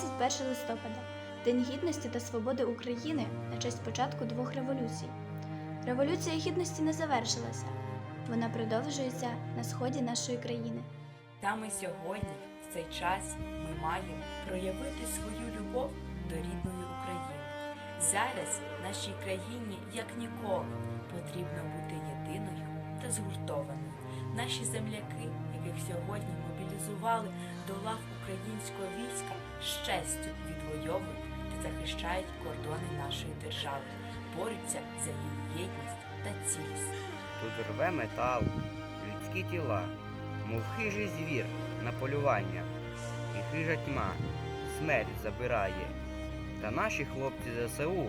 21 листопада День гідності та свободи України на честь початку двох революцій. Революція гідності не завершилася. Вона продовжується на сході нашої країни. Саме сьогодні, в цей час, ми маємо проявити свою любов до рідної України. Зараз нашій країні, як ніколи, потрібно бути єдиною та згуртованою. Наші земляки, яких сьогодні мобілізували до лав українського війська, з відвоюють та захищають кордони нашої держави, борються за її єдність та цілісність. Тут рве метал, людські тіла, мов хижий звір на полювання, і хижа тьма смерть забирає. Та наші хлопці ЗСУ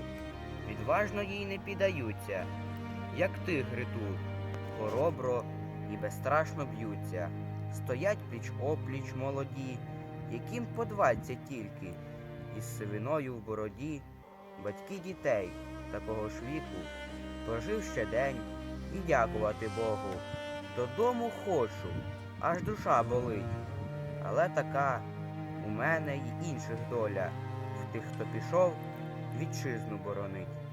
відважно їй не піддаються, як тигри тут, хоробро і безстрашно б'ються. Стоять пліч опліч молоді, яким по двадцять тільки, із сивиною в бороді, батьки дітей такого ж віку, прожив ще день і дякувати Богу. Додому хочу, аж душа болить. Але така у мене й інших доля в тих, хто пішов вітчизну боронить.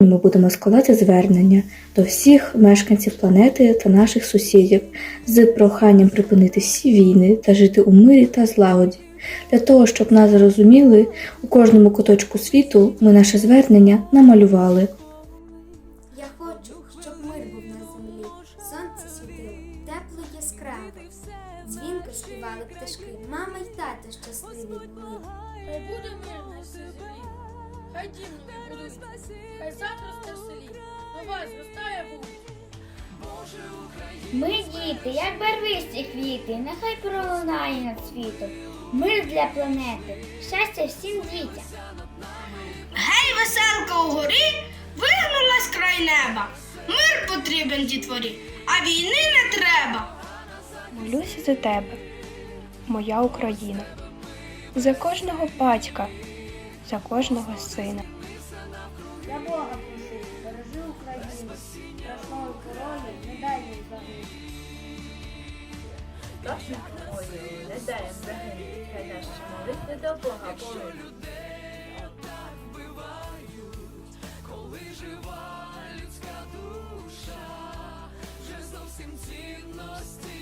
Ми будемо складати звернення до всіх мешканців планети та наших сусідів з проханням припинити всі війни та жити у мирі та злагоді. Для того, щоб нас зрозуміли, у кожному куточку світу ми наше звернення намалювали. Я хочу, щоб мир був на землі, сонце світило, тепло яскраве. Дзвінко співали пташки, мама й тато щасливі були. Хай буде мир на землі, хай дім новий будують, хай сад росте в селі, нова зростає вулиця. Ми діти, як барвисті квіти, нехай пролунає над світом. Мир для планети, щастя всім дітям. Гей, веселка угорі, вигнулась край неба. Мир потрібен дітворі, а війни не треба. Молюся за тебе, моя Україна, за кожного батька, за кожного сина. Я Бога прошу, бережи Україну, страшного корони, не дай їй загинути. Нашим ой, не даєм загинути, хай наші молитви до Бога полинуть. Вже зовсім цінності